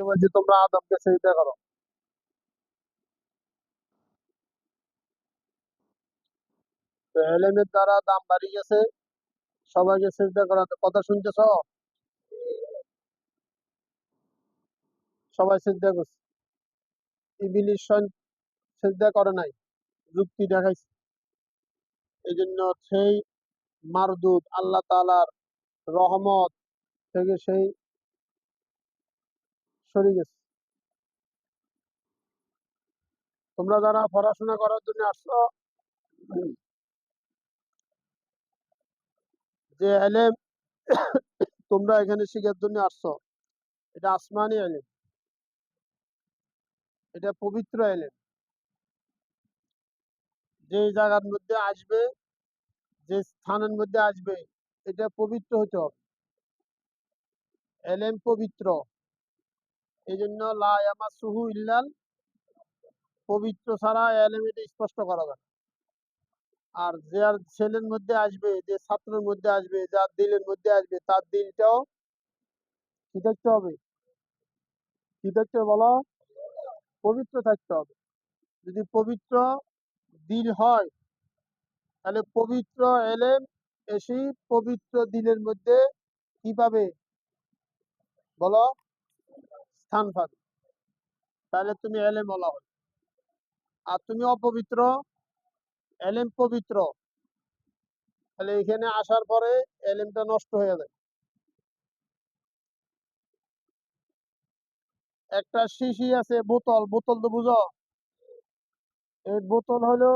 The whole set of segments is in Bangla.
তোমাদেরকে বলছি তোমরা আদবকে সেজদা করো তো এলেমের দ্বারা দাম বাড়ি গেছে। সবাইকে সেজদা করার কথা শুনতেছ? সবাই সেজদা করছে। ইবিলিশ সেজদা করে নাই, যুক্তি দেখাইছে। এই জন্য সেই মারদুদ আল্লাহ তালার রহমত থেকে সেই সরে গেছে। তোমরা যারা পড়াশোনা করার জন্য আসছো, যে এলেম, তোমরা এখানে শিখার জন্য আসছো, এটা আসমানি এলেম, এটা পবিত্র এলেম। যে জায়গার মধ্যে আসবে, যে স্থানের মধ্যে আসবে, এটা পবিত্র হতে হবে। এলেম পবিত্র। এই জন্য লায়ামাসুহু ইল্লাল পবিত্র ছাড়া এলেম এটা স্পষ্ট করা না। আর যার ছেলের মধ্যে আসবে, যে ছাত্রের মধ্যে আসবে, যার দিলের মধ্যে আসবে, তার দিলটাও কি থাকতে হবে? কি থাকতে বলো? পবিত্র থাকতে হবে। যদি পবিত্র দিল হয়, তাহলে পবিত্র এলেম এসে পবিত্র দিলের মধ্যে কি পাবে? বলো? স্থান পাবে। তাহলে তুমি এলেম বলা হবে আর তুমি অপবিত্র, এলেম পবিত্র। তাহলে এখানে আসার পরে এলেমটা নষ্ট হয়ে যায় একটা শিশি আছে, বোতল। বোতল তো বুঝো? এই বোতল হলো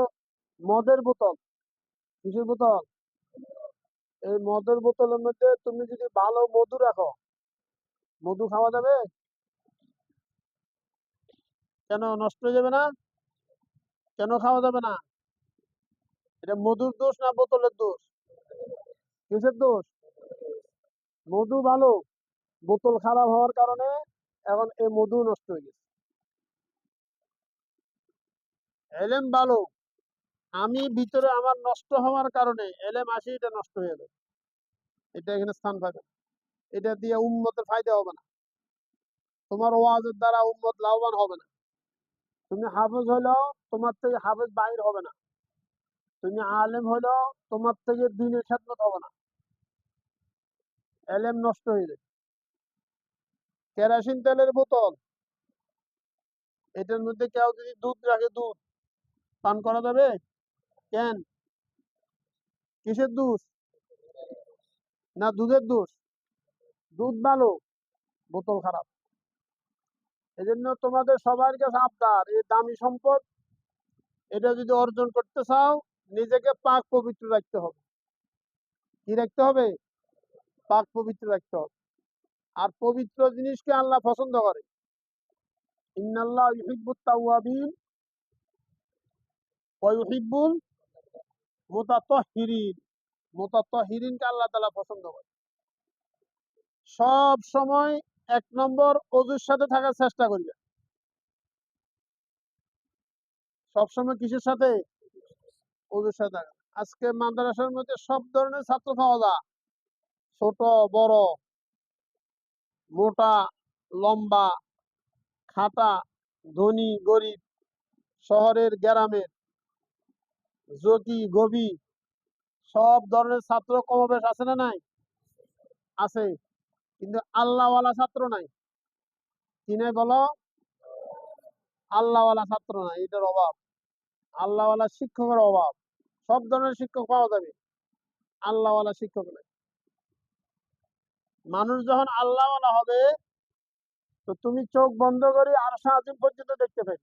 মদের বোতল। কিসের বোতল? এই মদের বোতলের মধ্যে তুমি যদি ভালো মধু রাখো, মধু খাওয়া যাবে? কেন নষ্ট হয়ে যাবে না? কেন খাওয়া যাবে না? এটা মধুর দোষ না বোতলের দোষ? কিসের দোষ? মধু ভালো, বোতল খারাপ হওয়ার কারণে এখন এই মধু নষ্ট হয়ে গেছে। এলেম ভালো, আমি ভিতরে আমার নষ্ট হওয়ার কারণে এলেম আসি, এটা নষ্ট হয়ে যাবে। এটা এখানে স্থান পাবে এটা দিয়ে উন্মতের ফায়দা হবে না। তোমার ওয়াজের দ্বারা উন্মত লাভবান হবে না। তুমি হাফেজ হলো তোমার থেকে হাফেজ বাহির হবে না। তুমি আলেম হলো তোমার থেকে দিনের খেদমত হবে না। এলেম নষ্ট হয়ে যাবে। কেরাসিন তেলের বোতল, এটার মধ্যে কেউ যদি দুধ রাখে, দুধ, পান করা যাবে? কেন? কিসের দোষ? না দুধের দোষ? দুধ ভালো, বোতল খারাপ। এজন্য তোমাদের সবার কাছে আবদার, এই দামি সম্পদ। এটা যদি অর্জন করতে চাও, নিজেকে পাক পবিত্র রাখতে হবে। কি রাখতে হবে? পাক পবিত্র রাখতে হবে। আর পবিত্র জিনিসকে আল্লাহ পছন্দ করে। আল্লাহ পছন্দ করে। সব সময় এক নম্বর অজুর সাথে থাকার চেষ্টা করবে। সবসময় কিসের সাথে? অজুর সাথে থাকা। আজকে মাদ্রাসার মধ্যে সব ধরনের ছাত্র পাওয়া যায়। ছোট, বড়, মোটা, লম্বা, খাটা, ধনী, গরিব, শহরের, গ্রামের, যোগী, গবি, সব ধরনের ছাত্র কমবেশ আছে না নাই? আছে। কিন্তু আল্লাহওয়ালা ছাত্র নাই। নাই বলো, আল্লাহওয়ালা ছাত্র নাই, এটার অভাব। আল্লাহওয়ালা শিক্ষকের অভাব। সব ধরনের শিক্ষক পাওয়া যাবে। আল্লাহওয়ালা শিক্ষক নাই। মানুষ যখন আল্লাহওয়ালা হবে, তো তুমি চোখ বন্ধ করে আর আজিম পর্যন্ত দেখতে পাবে।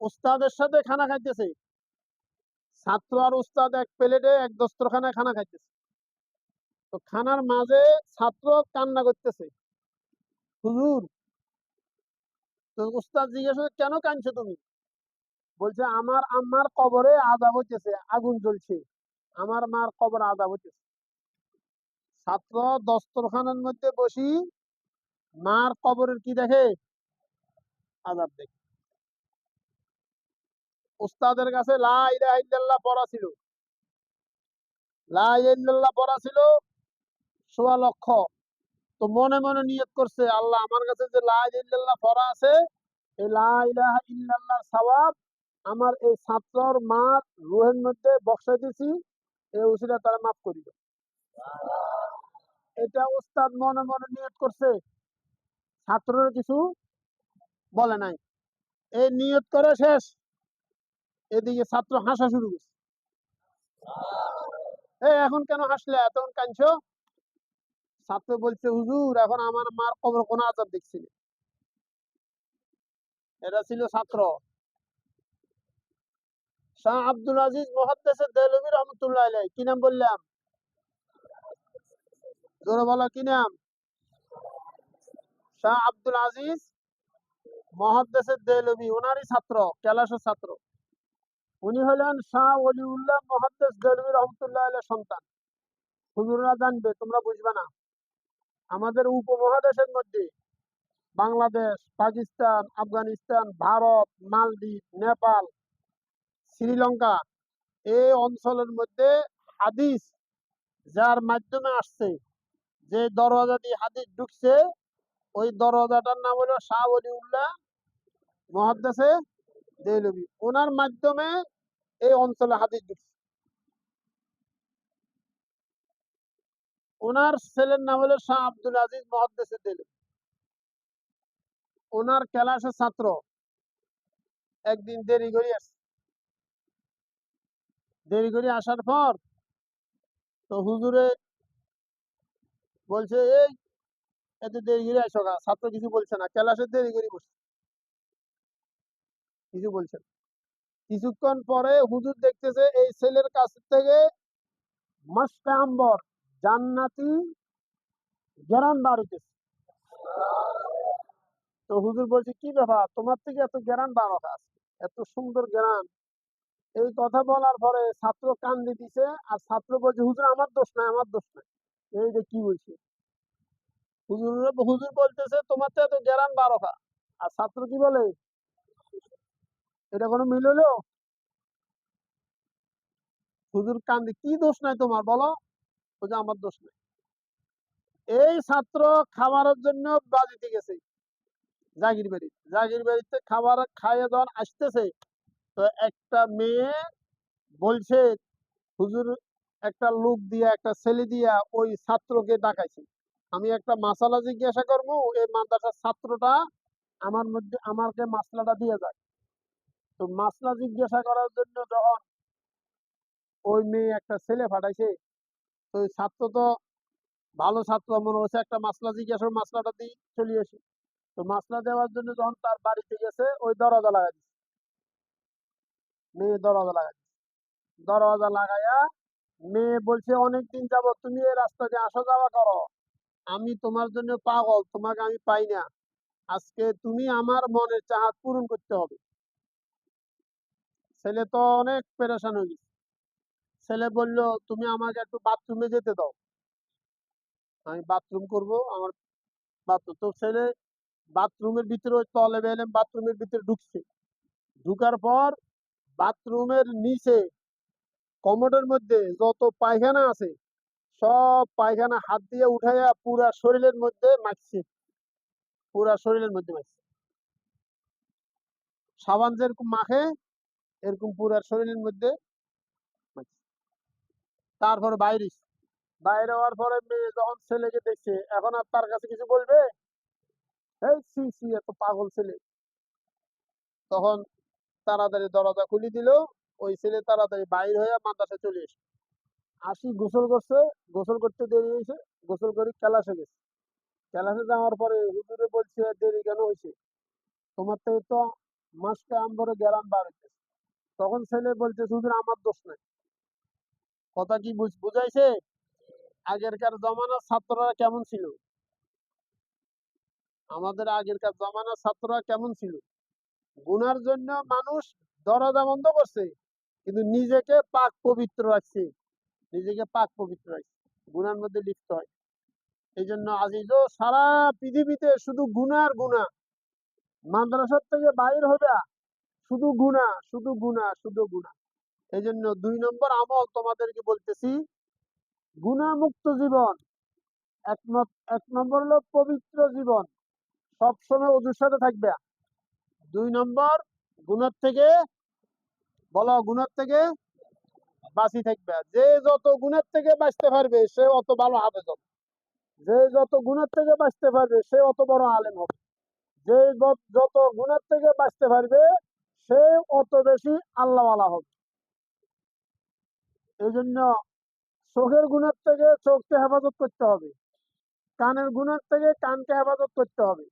উস্তাদের সাথে খানা খাইতেছে। ছাত্র আর উস্তাদ এক প্লেটে এক দস্তরখানায় খানা খাইতেছে। তো খানার মাঝে ছাত্র কান্না করতেছে। হুজুর, তো উস্তাদ জিজ্ঞেস কেন কাঁদছো তুমি? বলছে, আমার আম্মার কবরে আদাব হইতেছে, আগুন জ্বলছে। আমার মার কবর আদাব হইতেছে। ছাত্র দস্তরখানার মধ্যে বসি, মার কবরের কি দেখে? আজাব দেখে। উস্তাদের কাছে, লা পড়া ছিল। লা পড়া ছিল সোয়া লক্ষ। তো মনে মনে নিয়ত করছে, আল্লাহ, আমার কাছে যে লা ইলাহা ইল্লাল্লাহ পড়া আছে, এই লা ইলাহা ইল্লাল্লাহর সওয়াব আমার এই ছাত্রর মা রুহের মধ্যে বক্সাই দিছি, এই উসিলা তারা মাফ করি এটা ওস্তাদ মনে মনে নিয়ত করছে, ছাত্ররা কিছু বলে নাই। এই নিয়ত করে শেষ, এদিকে ছাত্র হাসা শুরু করছে। এই এখন কেন হাসলে? এতক্ষণ কাঁদছো? ছাত্র বলছে, হুজুর, এখন আমার মার কবর কোন আজাব দেখছি না। এটা ছিল ছাত্র। শাহ আব্দুল আজিজ মহাদ্দেশ দেলবি রহমতুল্লাহ আলাই কি নাম বললাম? জোরে বলো, কি নাম? শাহ আব্দুল আজিজ মহাদ্দেশ দেলবি ওনারই ছাত্র ক্যালাসের ছাত্র। উনি হলেন শাহ অলিউল্লাহ মহাদ্দেশ দেলবি রহমতুল্লাহ আলাই সন্তান। হুজুরা জানবে, তোমরা বুঝবে না। আমাদের উপমহাদেশের মধ্যে বাংলাদেশ, পাকিস্তান, আফগানিস্তান, ভারত, মালদ্বীপ, নেপাল, শ্রীলঙ্কা এই অঞ্চলের মধ্যে হাদিস যার মাধ্যমে আসছে, যে দরওয়াজা দিয়ে হাদিস ঢুকছে, ওই দরওয়াজাটার নাম হলো শাহ ওলিউল্লাহ মহাদ্দেশে দেলবি ওনার মাধ্যমে এই অঞ্চলে হাদিস ঢুকছে। ওনার ছেলের নাম হলো শাহ আব্দুল আজিজ মহাদ্দেশে দেলবি ওনার ক্লাসের ছাত্র। একদিন দেরি করে আসছে দেরি করে আসার পর তো হুজুরে বলছে, এই, এত দেরি করে আসো ছাত্র কিছু বলছে না, ক্লাসে দেরি করে বসছে কিছু বলছে না। কিছুক্ষণ পরে হুজুর দেখতেছে এই ছেলের কাছ থেকে মাস্কা আম্বর জান্নাতি গেরান বাড়িতেছে। তো হুজুর বলছে, কি ব্যাপার? তোমার থেকে এত জ্ঞান বার আছে, এত সুন্দর জ্ঞান। এই কথা বলার পরে ছাত্র কান্দি দিছে, আর ছাত্র বলছে, হুজুর, আমার দোষ নাই, আমার দোষ নাই। এই যে কি বলছে? হুজুর হুজুর বলতেছে, তোমার তো এত জ্ঞান বারোখা আর ছাত্র কি বলে? এটা কোনো মিল হলো? হুজুর কান্দি, কি দোষ নাই তোমার, বলো। বলছে আমার দোষ নাই। এই ছাত্র খাবারের জন্য বাজিতে গেছে, জাগির বাড়ি। জাগির বাড়িতে খাবার খাইয়ে যখন আসতেছে, তো একটা মেয়ে বলছে, হুজুর, একটা লোক দিয়া, একটা ছেলে দিয়া ওই ছাত্রকে ডাকাইছে। আমি একটা মাসালা জিজ্ঞাসা করব, এই মাদ্রাসার ছাত্রটা আমার মধ্যে, আমাকে মাসলাটা দিয়ে যায় তো মাসলা জিজ্ঞাসা করার জন্য যখন ওই মেয়ে একটা ছেলে পাঠাইছে তো ছাত্র তো ভালো ছাত্র মনে হচ্ছে একটা মাসলা জিজ্ঞাসা করে মাসলাটা দিয়ে চলে আসে। তো মাসলা দেওয়ার জন্য যখন তার বাড়িতে গেছে, ওই দরজা লাগাই দিছে। মেয়ে দরজা লাগাই দিছে। দরজা লাগাইয়া মেয়ে বলছে অনেকদিন যাব তুমি এই রাস্তা দিয়ে আসা যাওয়া করো। আমি তোমার জন্য পাগল, তোমাকে আমি পাই না। আজকে তুমি আমার মনের চাহাত পূরণ করতে হবে। ছেলে তো অনেক পেরেশান হয়ে গেছে। ছেলে বলল, তুমি আমাকে একটু বাথরুমে যেতে দাও। আমি বাথরুম করব, আমার বাথরুম তো ছেলে বাথরুমের ভিতরে ওই তলে বেলেম বাথরুমের ভিতরে ঢুকছে। ঢুকার পর বাথরুমের নিচে কমোডের মধ্যে যত পায়খানা আছে, সব পায়খানা হাত দিয়ে উঠাইয়া পুরা শরীরের মধ্যে মাখছে। পুরা শরীরের মধ্যে মাখছে। সাবান যেরকম মাখে, এরকম পুরা শরীরের মধ্যে তারপরে বাইরে। বাইরে হওয়ার পরে মেয়ে যখন ছেলেকে দেখছে, এখন আর তার কাছে কিছু বলবে? এই সি সি, এত পাগল ছেলে। তখন তাড়াতাড়ি দরজা খুলে দিল। ওই ছেলে তাড়াতাড়ি বাইর হয়ে মাদ্রাসায় চলে এসে আসি, গোসল করছে। গোসল করতে দেরি হয়েছে। গোসল করে ক্লাসে গেছে। ক্লাসে যাওয়ার পরে হুজুরে বলছে, দেরি কেন হয়েছে? তোমার থেকে তো মাসকে আম্বরে গেরাম বার তখন ছেলে বলছে, হুজুর, আমার দোষ নাই। কথা কি বুঝ- বুঝাইছে? আগেরকার জমানার ছাত্ররা কেমন ছিল? আমাদের আগেরকার জমানার ছাত্ররা কেমন ছিল? গুনার জন্য মানুষ দরজা বন্ধ করছে, কিন্তু নিজেকে পাক পবিত্র রাখছে। নিজেকে পাক পবিত্র রাখছে। গুনার মধ্যে লিপ্ত হয়। এই জন্য আজিজও সারা পৃথিবীতে শুধু গুনার গুণা। মাদ্রাসার থেকে বাইর হবে শুধু গুণা শুধু গুণা শুধু গুণা। এই জন্য দুই নম্বর আমল তোমাদেরকে বলতেছি, গুণামুক্ত জীবন। এক নম্বর হলো পবিত্র জীবন। সবসময় ওজুর সাথে থাকবে। দুই নম্বর, গুণের থেকে, বলো গুণের থেকে বাঁচি থাকবে। যে যত গুণের থেকে বাঁচতে পারবে, সে অত ভালো হাফেজ হবে। যে যত গুণের থেকে বাঁচতে পারবে, সে অত বড় আলেম হবে। যে য- যত গুণের থেকে বাঁচতে পারবে, সে অত বেশি আল্লাহওয়ালা হবে। এই জন্য চোখের গুণের থেকে চোখকে হেফাজত করতে হবে। কানের গুণের থেকে কানকে হেফাজত করতে হবে।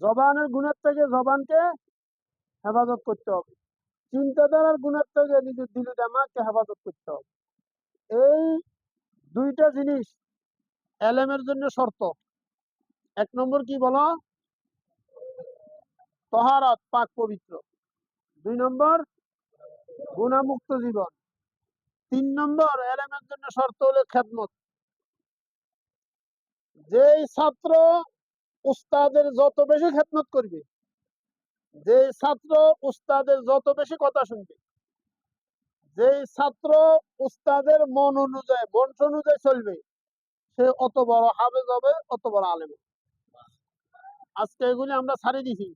জবানের গুণের থেকে জবানকে হেফাজত করতে হবে। চিন্তাধারার গুণের থেকে নিজের দিল দামাকে হেফাজত করতে হবে। এই দুইটা জিনিস এলেমের জন্য শর্ত। এক নম্বর কি বলো? তহারত, পাক পবিত্র। দুই নম্বর গুণামুক্ত জীবন। তিন নম্বর, এলেমের জন্য শর্ত হলো খেদমত। যেই ছাত্র উস্তাদের যত বেশি খেদমত করবে যে ছাত্র উস্তাদের যত বেশি কথা শুনবে, যেই ছাত্র উস্তাদের মন অনুযায়ী বংশ অনুযায়ী চলবে, সে অত বড় হবে, অত বড় আলেম আজকে এগুলি আমরা ছাড়ি দিছি।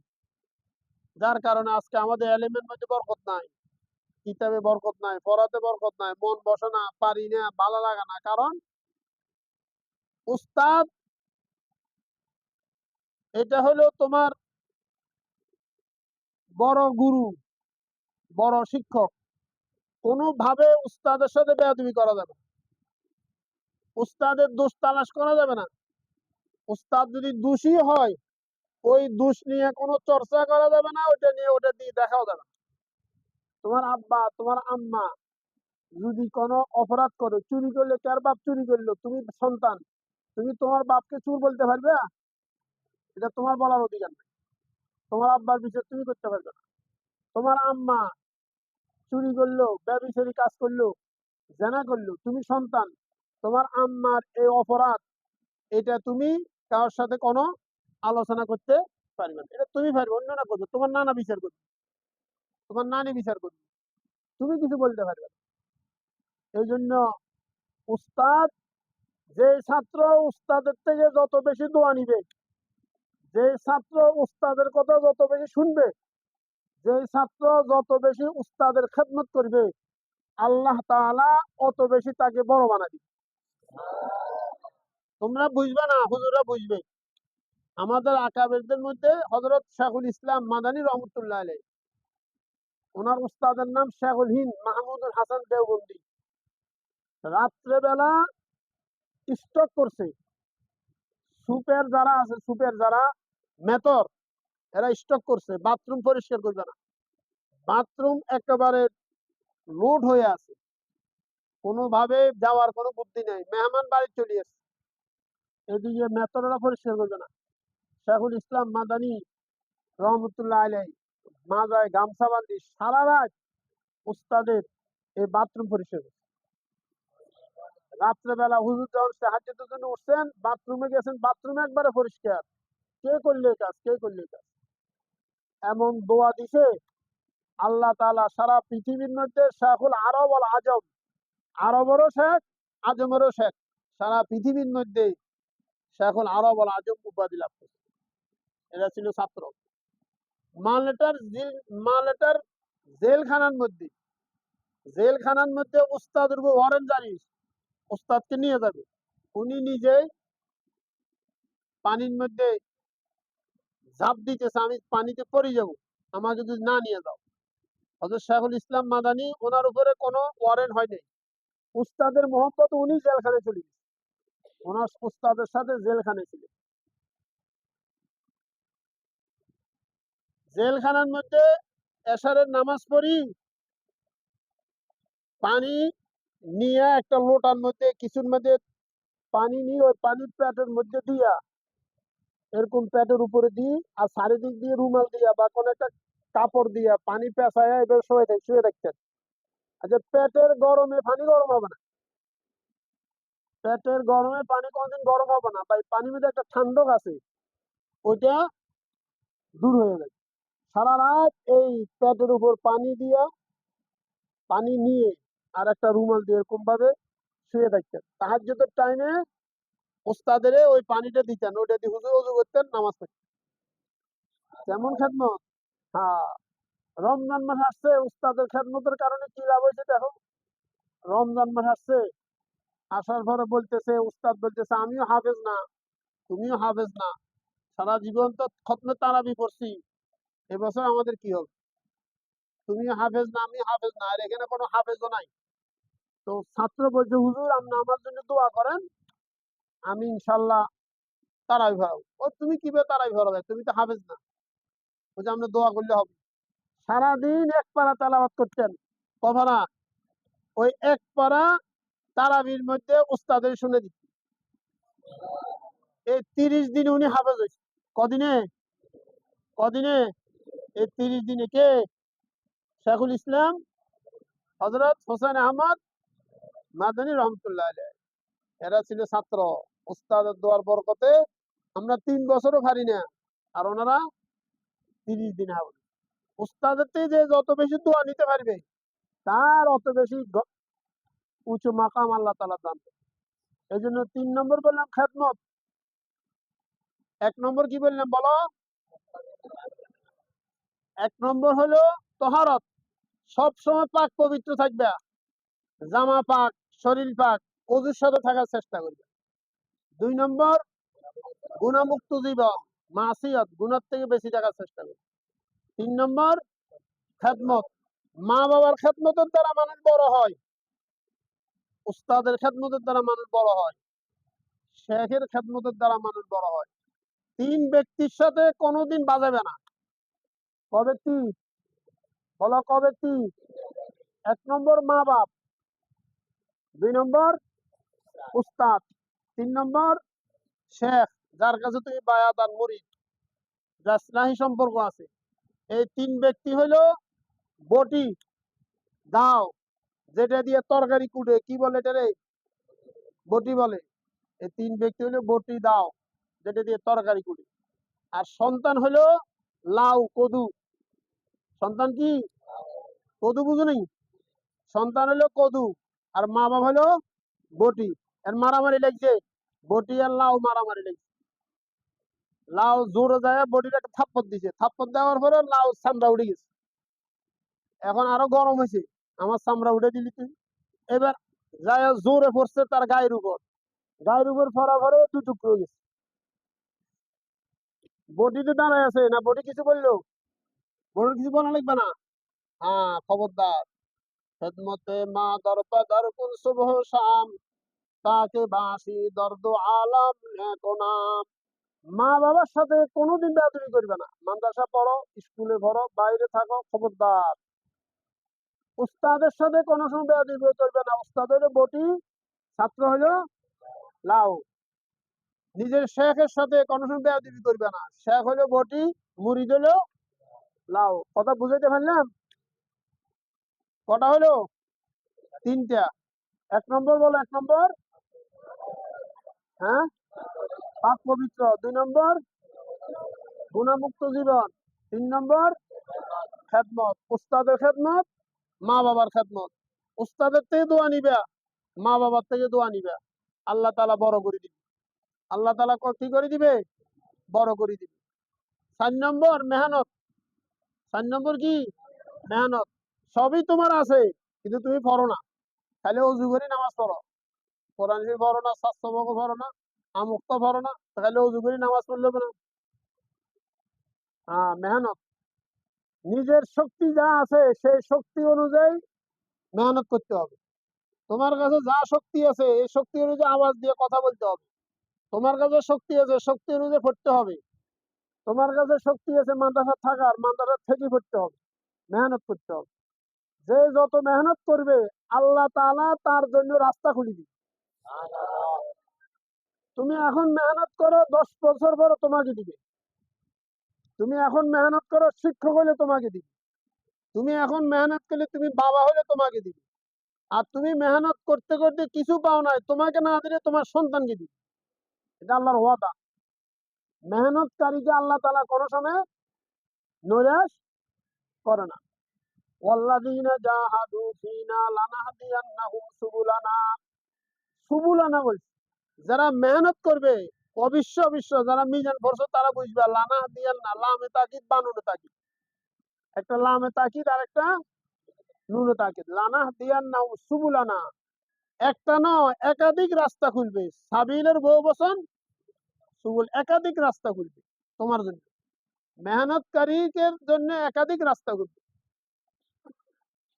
যার কারণে আজকে আমাদের এলিমের মধ্যে বরকত নাই। কিতাবে বরকত নাই পড়াতে বরকত নাই, মন বসে না, পারি না ভালো লাগে না। কারণ উস্তাদ, এটা হলো তোমার বড় গুরু, বড় শিক্ষক। কোনোভাবে উস্তাদের সাথে বেয়াদবি করা যাবে উস্তাদের দোষ তালাশ করা যাবে না। উস্তাদ যদি দোষী হয়, ওই দোষ নিয়ে কোনো চর্চা করা যাবে না ওটা নিয়ে ওটা দিয়ে দেখাও যাবে না। তোমার আব্বা, তোমার আম্মা যদি কোনো অপরাধ করে, চুরি করলে কার বাপ চুরি করল? তুমি সন্তান, তুমি তোমার বাপকে চুর বলতে পারবে? এটা তোমার বলার অধিকার নেই। তোমার আব্বার বিচার তুমি করতে পারবে না। তোমার আম্মা চুরি করল, ব্যবচারী কাজ করল, জানা করল, তুমি সন্তান, তোমার আম্মার এই অপরাধ, এটা তুমি কারোর সাথে কোনো আলোচনা করতে পারবে না। এটা তুমি পারবে অন্য না করবে, তোমার নানা বিচার করবে। তোমার নানি বিচার করবে। তুমি কিছু বলতে পারবে এই জন্য উস্তাদ, যে ছাত্র উস্তাদের থেকে যত বেশি দোয়া নিবে, যে ছাত্র উস্তাদের কথা যত বেশি শুনবে, যে ছাত্র যত বেশি উস্তাদের খেদমত করবে, আল্লাহ তাআলা অত বেশি তাকে বড় বানাবে তোমরা বুঝবে না হুজুরা বুঝবে। আমাদের আকাবেরদের মধ্যে হজরত শাহুল ইসলাম মাদানী রহমতুল্লাহ আলাই ওনার উস্তাদের নাম শেখুল হিন্দ, মাহমুদুল হাসান দেওবন্দি। রাত্রেবেলা স্টক করছে। সুপের যারা আছে, সুপের যারা মেতর, এরা স্টক করছে। বাথরুম পরিষ্কার করবে না। বাথরুম একেবারে লোড হয়ে আছে। কোনোভাবে যাওয়ার কোনো বুদ্ধি নেই। মেহমান বাড়ি চলে এসছে। এদিকে মেতররা পরিষ্কার করবে না। শেখুল ইসলাম মাদানী রহমতুল্লাহ আলাই মাজায় গামছা বান্ধি সারা রাত উস্তাদের এই বাথরুম করছে। রাত্রেবেলা হুজুর যখন সাহায্যের জন্য উঠছেন, বাথরুমে গেছেন, বাথরুম একবারে পরিষ্কার। কে করলে কাজ? কে করলে কাজ? এমন দোয়া দিছে, আল্লাহ তাআলা সারা পৃথিবীর মধ্যে শেখুল আরব আল আজম। আরবেরও শেখ, আজমেরও শেখ। সারা পৃথিবীর মধ্যে শেখুল আরব আল আজম উপাধি লাভ করছে। এরা ছিল ছাত্র। মালেটার মালেটার জেলখানার মধ্যে জেলখানার মধ্যে উস্তাদের উপর ওয়ারেন্ট জারি উস্তাদকে নিয়ে যাবে। উনি নিজেই পানির মধ্যে ঝাঁপ দিতেছে, আমি পানিতে পড়ে যাব, আমাকে যদি না নিয়ে যাও। হজরত শেখুল ইসলাম মাদানি, ওনার উপরে কোনো ওয়ারেন্ট হয়নি উস্তাদের মোহাম্মত উনি জেলখানে চলে গেছে। ওনার উস্তাদের সাথে জেলখানে ছিলেন। জেলখানার মধ্যে এশারের নামাজ পড়ি, পানি নিয়ে একটা লোটার মধ্যে কিছুর মধ্যে পানি নিয়ে ওই পানির প্যাটের মধ্যে দিয়া, এরকম প্যাটের উপরে দিই আর চারিদিক দিয়ে রুমাল দিয়া বা কোনো একটা কাপড় দিয়া পানি পেঁচায় এবার শুয়ে থাক, শুয়ে থাকতেন আচ্ছা পেটের গরমে পানি গরম হবে না। পেটের গরমে পানি কোনদিন গরম হবে না, বা পানির মধ্যে একটা ঠান্ডক আছে, ওইটা দূর হয়ে যায়। সারা রাত এই পেটের উপর পানি দিয়া, পানি নিয়ে আর একটা রুমাল দিয়ে এরকম ভাবে শুয়ে থাকতেন। তাহাজ্জুদের টাইমে উস্তাদের ওই পানিটা দিতেন, ওইটা দিয়ে হুজুর অজু করতেন, নামাজ পড়তেন। কেমন খেদমত। হ্যাঁ রমজান মাস আসছে উস্তাদের খেদমতের কারণে কি লাভ হয়েছে দেখো। রমজান মাস আসছে, আসার পরে বলতেছে উস্তাদ বলতেছে, আমিও হাফেজ না, তুমিও হাফেজ না। সারা জীবন তো খতমে তারাবি পড়ছি। এবছর আমাদের কি হবে? তুমিও হাফেজ না আমি হাফেজ না, আর এখানে কোনো হাফেজও নাই। তো ছাত্র বলছে, হুজুর, আপনি আমার জন্য দোয়া করেন, আমি ইনশাল্লাহ তারাই ভরাবো। ও, তুমি কীভাবে তারাই ভরাবে? তুমি তো হাফেজ না। বলছে আপনি দোয়া করলে হবে। সারাদিন এক পারা তালাবাত করতেন। কভানা ওই এক পারা তারাবির মধ্যে উস্তাদের শুনে দিত। এই তিরিশ দিনে উনি হাফেজ হয়েছে। কদিনে? কদিনে? এই তিরিশ দিনে কে? শেখুল ইসলাম হজরত হোসেন আহমদ, মাদানী রহমতুল্লাহ। এরা ছিল ছাত্র। উস্তাদের দোয়ার বরকতে আমরা তিন বছরও পারি না। আর ওনারা তিরিশ দিন থেকে যে যত বেশি দোয়া নিতে পারবে, তার অত বেশি উঁচু মাকাম আল্লাহ তালা দান এই জন্য তিন নম্বর বললাম খেদমত। এক নম্বর কি বললাম বলো? এক নম্বর হলো তহারত। সব সময় পাক পবিত্র থাকবে। জামা পাক, শরীর পাক, অজুর সাথে থাকার চেষ্টা করবে। দুই নম্বর, গুণামুক্ত জীবন, মাসিয়ত, গুণার থেকে বেশি থাকার চেষ্টা করবে। তিন নম্বর, খেদমত। মা বাবার খেদমতের দ্বারা মানুষ বড় হয়। উস্তাদের খেদমতের দ্বারা মানুষ বড় হয়। শেখের খেদমতের দ্বারা মানুষ বড় হয়। তিন ব্যক্তির সাথে কোনোদিন বাজাবে না। ক? ব্যক্তি বলো ক? ব্যক্তি এক নম্বর মা বাপ। দুই নম্বর উস্তাদ। তিন নম্বর শেখ, যার কাছে তুমি বায়াত আর মুরিদ যার স্নাহী সম্পর্ক আছে। এই তিন ব্যক্তি হইল বটি, দাও, যেটা দিয়ে তরকারি কুটে। কি বলে এটা রে? বটি বলে। এই তিন ব্যক্তি হলো বটি, দাও, যেটা দিয়ে তরকারি কুটে। আর সন্তান হলো লাউ, কদু। সন্তান কি? কদু বুঝো নেই? সন্তান হলো কদু, আর মা বাবা হলো বটি। এর মারামারি লাগছে। বটি আর লাউ মারামারি লাগছে। লাউ জোরে যায় বটির একটা থাপ্পড় দিছে। থাপ্পড় দেওয়ার পরে লাউ চামড়া উঠে গেছে। এখন আরও গরম হয়েছে। আমার চামড়া উঠে দিলি তুই। এবার যায় জোরে পড়ছে তার গায়ের উপর। গায়ের উপর পড়া পরে দু টুকরো হয়ে গেছে বটিতে দাঁড়ায় আছে, না বডি কিছু বলল? বটির কিছু বলা লাগবে না? হ্যাঁ খবরদার। খেদমতে মা দরপা সুবহ শাম। তাকে দর্দ আলাম নাম। মা বাবার সাথে কোনোদিন বেয়াদবি করবে না। মাদ্রাসা পড়ো, স্কুলে পড়ো বাইরে থাকো, খবরদার। উস্তাদের সাথে কোনো সময় বেয়াদবি করবে না। উস্তাদ হলো বটি ছাত্র হলো লাউ। নিজের শেখের সাথে কোনো সময় বেয়াদবি করবে না। শেখ হলো বটি মুরিদ হলো লাউ। কথা বুঝাইতে পারলাম? কটা হলো তিনটা। এক নম্বর বলো, এক নম্বর। হ্যাঁ? পাক পবিত্র। দুই নম্বর। গুণামুক্ত জীবন। তিন নম্বর। খেদমত। উস্তাদের খেদমত, মা বাবার খেদমত। উস্তাদের থেকে দোয়া নিবে, মা বাবার থেকে দোয়া নিবে। আল্লাহ তালা বড় করে দিবে। আল্লাহ তালা ক- করে দিবে? বড় করে দিবে। চার নম্বর, মেহনত। চার নম্বর কি? মেহনত। সবই তোমার আছে, কিন্তু তুমি পড়ো না। খালি অজু করে নামাজ পড়ো। কোরআন শরীফ পড়ো না স্বাস্থ্যবক পড়ো না, আমুক্ত পড়ো না তাহলে অজু করে নামাজ পড়লে না। হ্যাঁ মেহনত। নিজের শক্তি যা আছে, সেই শক্তি অনুযায়ী মেহনত করতে হবে। তোমার কাছে যা শক্তি আছে, এই শক্তি অনুযায়ী আওয়াজ দিয়ে কথা বলতে হবে। তোমার কাছে শক্তি আছে, শক্তি অনুযায়ী পড়তে হবে। তোমার কাছে শক্তি আছে, মাদ্রাসা থাকার, মাদ্রাসা থেকে পড়তে হবে, মেহনত করতে হবে। যে যত মেহনত করবে, আল্লাহ তাআলা তার জন্য রাস্তা খুলে দিবে। তুমি এখন মেহনত করো, দশ বছর পরে তোমাকে দিবে। তুমি এখন মেহনত করো, শিক্ষক হলে তোমাকে দিবে। তুমি এখন মেহনত করলে তুমি বাবা হলে তোমাকে দিবে। আর তুমি মেহনত করতে করতে কিছু পাও নাই, তোমাকে না দিলে তোমার সন্তানকে দিবে। এটা আল্লাহর ওয়াদা। মেহনতকারীকে আল্লাহ তালা কোনো সময় নৈরাশ করে না। সুবুলানা। বলছে, যারা মেহনত করবে অবশ্য অবশ্য যারা মিজান পড়ছো তারা বুঝবে লানা দিয়ান না লামে তাকিদ বানুনে তাকিদ। একটা লামে তাকিদ আর একটা নুনে তাকিদ। লানা দিয়ান না সুবুলানা। একটা নয় একাধিক রাস্তা খুলবে। সাবিলের বহু বচন সুবুল একাধিক রাস্তা খুলবে তোমার জন্য। মেহনতকারীদের জন্য একাধিক রাস্তা খুলবে।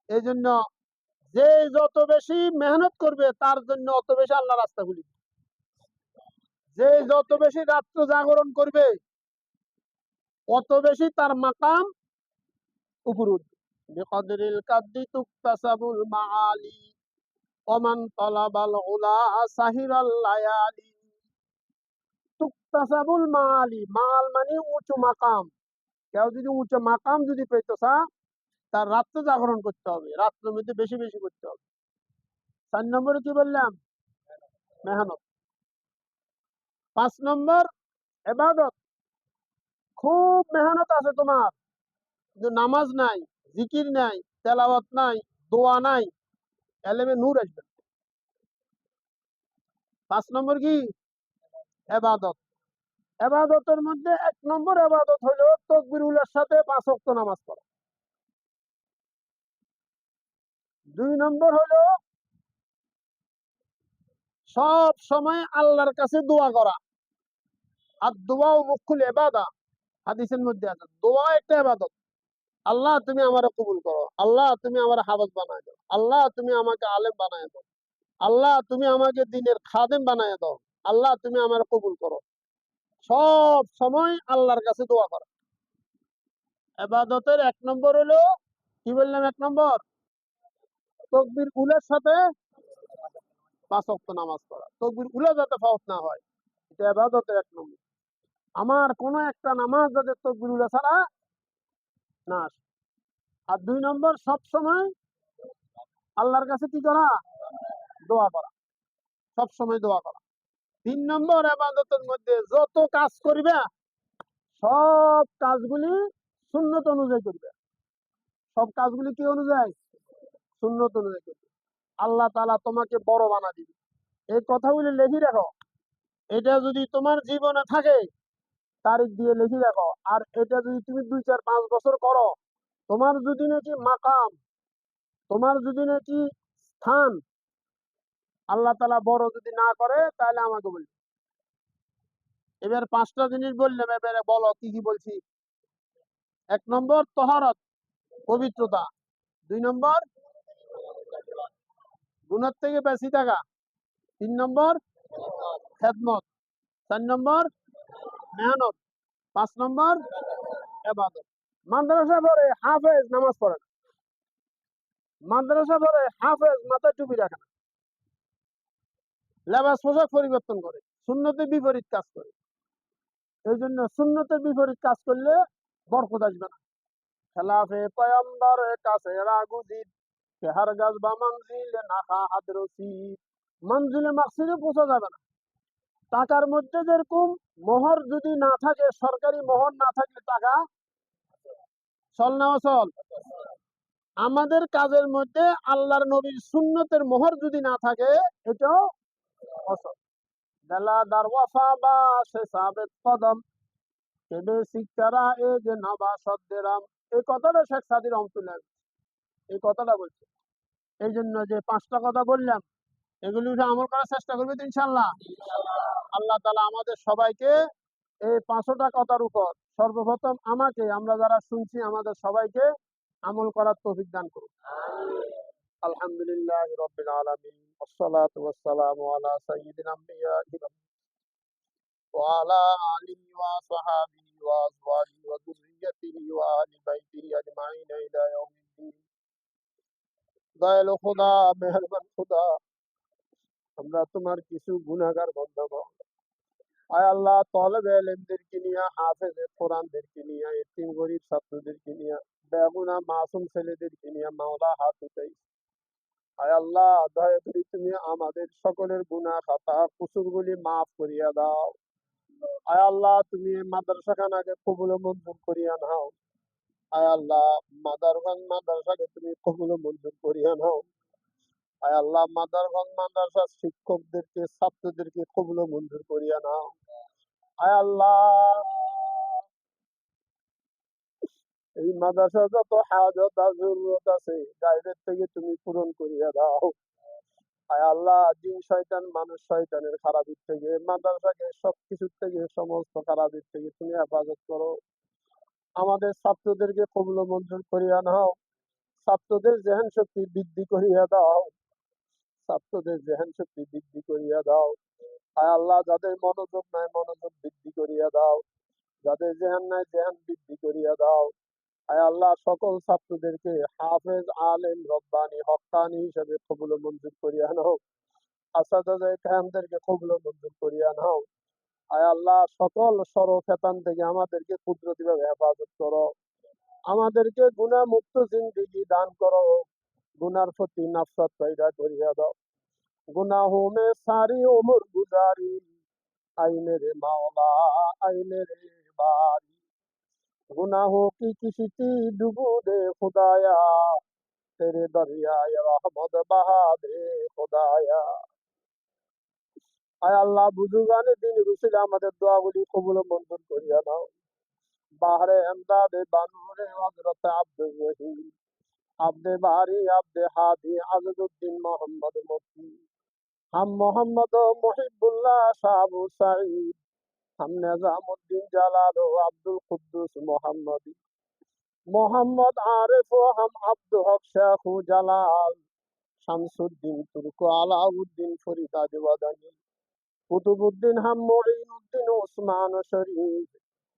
এই জন্য যে যত বেশি মেহনত করবে, তার জন্য অত বেশি আল্লাহ রাস্তা খুলবে। যে যত বেশি রাত্র জাগরণ করবে, অত বেশি তার মাকাম উপর উঠবে। বিকদরিল কাদ্দি তুকতাসাবুল মাআলি। ওমান তালাবাল উলা সাহিরাল লায়ালি তুকতাসাবুল মাআলি মাল মানে উঁচু মাকাম। কেউ যদি উঁচু মাকাম যদি পেতো চা তার রাত্র জাগরণ করতে হবে। রাত্রের মধ্যে বেশি বেশি করতে হবে। চার নম্বরে কি বললাম? মেহনত। পাঁচ নম্বর, এবাদত। খুব মেহনত আছে তোমার। নামাজ নাই, জিকির নাই, তেলাওয়াত নাই, দোয়া নাই। এলেমে নূর আসবে। পাঁচ নম্বর কি? এবাদত। এবাদতের মধ্যে এক নম্বর এবাদত হলো তকবিরুলের সাথে পাঁচ ওয়াক্ত নামাজ পড়া। দুই নম্বর হলো সব সময় আল্লাহর কাছে দোয়া করা। আর দোয়া ও মুখুল এবাদা। হাদিসের মধ্যে আছে, দোয়া একটা এবাদত। আল্লাহ তুমি আমার কবুল করো। আল্লাহ তুমি আমার হাফজ বানায় দাও। আল্লাহ তুমি আমাকে আলেম বানায় দাও। আল্লাহ তুমি আমাকে দিনের খাদেম বানায় দাও। আল্লাহ তুমি আমার কবুল করো। সব সময় আল্লাহর কাছে দোয়া করা। এবাদতের এক নম্বর হলো, কি বললাম এক নম্বর? তকবির উলের সাথে পাঁচ ওয়াক্ত নামাজ পড়া। তকবির উলে যাতে ফাউত না হয়, এটা এবাদতের এক নম্বর। আমার কোন একটা নামাজ যাতে তকবির উলে ছাড়া না আসে আর দুই নম্বর সব সময় আল্লাহর কাছে কি করা? দোয়া করা। সব সময় দোয়া করা। তিন নম্বর, আবাদতের মধ্যে যত কাজ করবে, সব কাজগুলি সুন্নত অনুযায়ী করবে। সব কাজগুলি কি অনুযায়ী? সুন্নত অনুযায়ী করবে। আল্লাহ তালা তোমাকে বড় বানা দিবে। এই কথাগুলি লেখি রাখো। এটা যদি তোমার জীবনে থাকে তারিখ দিয়ে লিখে রাখো আর এটা যদি তুমি দুই চার পাঁচ বছর করো, তোমার যদি নাকি মাকাম, তোমার যদি নাকি স্থান আল্লাহ তালা বড় যদি না করে, তাহলে আমাকে বলবে। এবার পাঁচটা জিনিস বললাম এবারে বলো কি কি বলছি। এক নম্বর, তহারত, পবিত্রতা। দুই নম্বর গুণার থেকে বেশি থাকা তিন নম্বর, খেদমত। চার নম্বর মেহনত, পাঁচ নম্বর মাদ্রাসা পড়ে হাফেজ নামাজ পড়ে না। মাদ্রাসা পড়ে হাফেজ মাথায় টুপি রাখে না। লেবাস পোশাক পরিবর্তন করে শূন্যতে বিপরীত কাজ করে। এই জন্য শূন্যতের বিপরীত কাজ করলে বরকত আসবে না। খেলাফে পয়ম্বর কাছে রাগুজিদ কেহার গাছ বা মঞ্জিল নাখা হাদরসি মঞ্জিলে মাকসিদে পৌঁছা যাবে না। টাকার মধ্যে যেরকম মোহর যদি না থাকে, সরকারি মোহর না থাকলে টাকা চল না চল আমাদের কাজের মধ্যে আল্লাহর নবীর সুন্নতের মোহর যদি না থাকে, এটাও যে নবা সদ্দেরাম। এই কথাটা এই কথাটা এই জন্য যে পাঁচটা কথা বললাম এগুলি উঠে আমল করার চেষ্টা করবে তো ইনশাল্লাহ আল্লাহ তালা আমাদের সবাইকে এই পাঁচটা কথার উপর সর্বপ্রথম আমাকে আমরা যারা শুনছি আমাদের সবাইকে আমল করার তৌফিক দান করুন আলহামদুলিল্লাহ রবিল আলমিন والصلاة والسلام على سيد الأنبياء وعلى آله وصحابه وأزواجه وذريته وآل بيته أجمعين إلى يوم الدين দয়ালু খোদা মেহরবান খোদা আমরা তোমার কিছু গুনাহগার বন্ধ আয় আল্লাহ তলব এলেমদেরকে নিয়ে, হাফেজ কোরআনদেরকে নিয়ে, এতিম গরিব ছাত্রদেরকে নিয়ে বেগুনা মাসুম ছেলেদেরকে নিয়ে, মাওলা হাত উঠাই আয় আল্লাহ, দয়া করে তুমি আমাদের সকলের গুনাহ খাতা, কুসুরগুলি মাফ করিয়া দাও। আয় আল্লাহ, তুমি মাদ্রাসাখানাকে কবুল মঞ্জুর করিয়া নাও। আয় আল্লাহ, মাদারগঞ্জ মাদ্রাসাকে তুমি কবুল মঞ্জুর করিয়া নাও। আল্লাহ মাদারগঞ্জ মাদ্রাসার শিক্ষকদেরকে, ছাত্রদেরকে কবুল মঞ্জুর করিয়া নাও। আয় আল্লাহ। এই মাদ্রাসা যত হাজত জরুরত আছে গাইবের থেকে তুমি পূরণ করিয়া দাও। আয় আল্লাহ, জিন শয়তান, মানুষ শয়তানের খারাপির থেকে, মাদ্রাসাকে সবকিছুর থেকে, সমস্ত খারাপির থেকে তুমি হেফাজত করো। আমাদের ছাত্রদেরকে কবুল মঞ্জুর করিয়া নাও। ছাত্রদের জেহান শক্তি বৃদ্ধি করিয়া দাও। ছাত্রদের জেহান শক্তি বৃদ্ধি করিয়া দাও। আয় আল্লাহ, যাদের মনোযোগ নাই, মনোযোগ বৃদ্ধি করিয়া দাও। যাদের জেহান নাই, জেহান বৃদ্ধি করিয়া দাও। আয় আল্লাহ, সকল ছাত্রদেরকে হাফেজ, আলেম, রব্বানি হক্কানি হিসেবে কবুল মঞ্জুর করিয়া নাও। আসাদাজাই কায়ামদেরকে কবুল মঞ্জুর করিয়া নাও। আয় আল্লাহ, সকল সরফেতান থেকে আমাদেরকে কুদরতি ভাবে হেফাজত করো। আমাদেরকে গুনাহ মুক্ত জিন্দিগি দান করো। গুনার প্রতি নাফসাত পয়দা করিয়া দাও। গুনা হোমে সারি ওমর গুজারি, আই মেরে মাওলা, আই মেরে বাড়ি গুনা হো কি কিসিতি ডুবু দে খুদায়া, তেরে দরিয়ায় রহমদ বাহা দে খুদায়া। আয় আল্লাহ, বুজুগানে দিন রুসিল আমাদের দোয়াগুলি কবুল মঞ্জুর করিয়া দাও। বাহারে এমদাদে বানুরে হজরত আব্দুল রহিম। আব্দে বারি, আব্দে আজদুদ্দিন মোহাম্মদ মফি হাম মোহাম্মদ মহিবুল্লাহ সাবু সাইদ হাম নেজামুদ্দিন জালাল আব্দুল কুদ্দুস মোহাম্মদ। মোহাম্মদ আরেফ হাম আব্দুল হক শেখু জালাল। শামসুদ্দিন, তুর্ক আলাউদ্দিন, ফরিদ আদিওয়াদানি কুতুবুদ্দিন হাম মঈনুদ্দিন ওসমান শরীফ।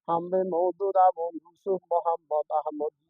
হামবে মৌদুদ আবু মোহাম্মদ আহমদী।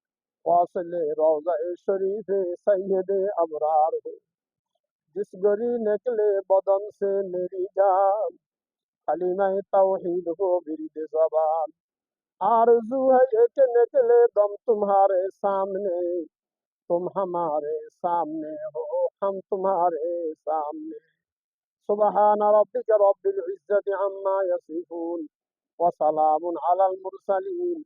واصل روضہ شریف سید ابرار ہو جس گری نکلے بدن سے میری جان کلمہ توحید ہو برد زبان آرزو ہے یہ کہ نکلے دم تمہارے سامنے تم ہمارے سامنے ہو ہم تمہارے سامنے سبحان ربك رب العزة عما يصفون وسلام على المرسلين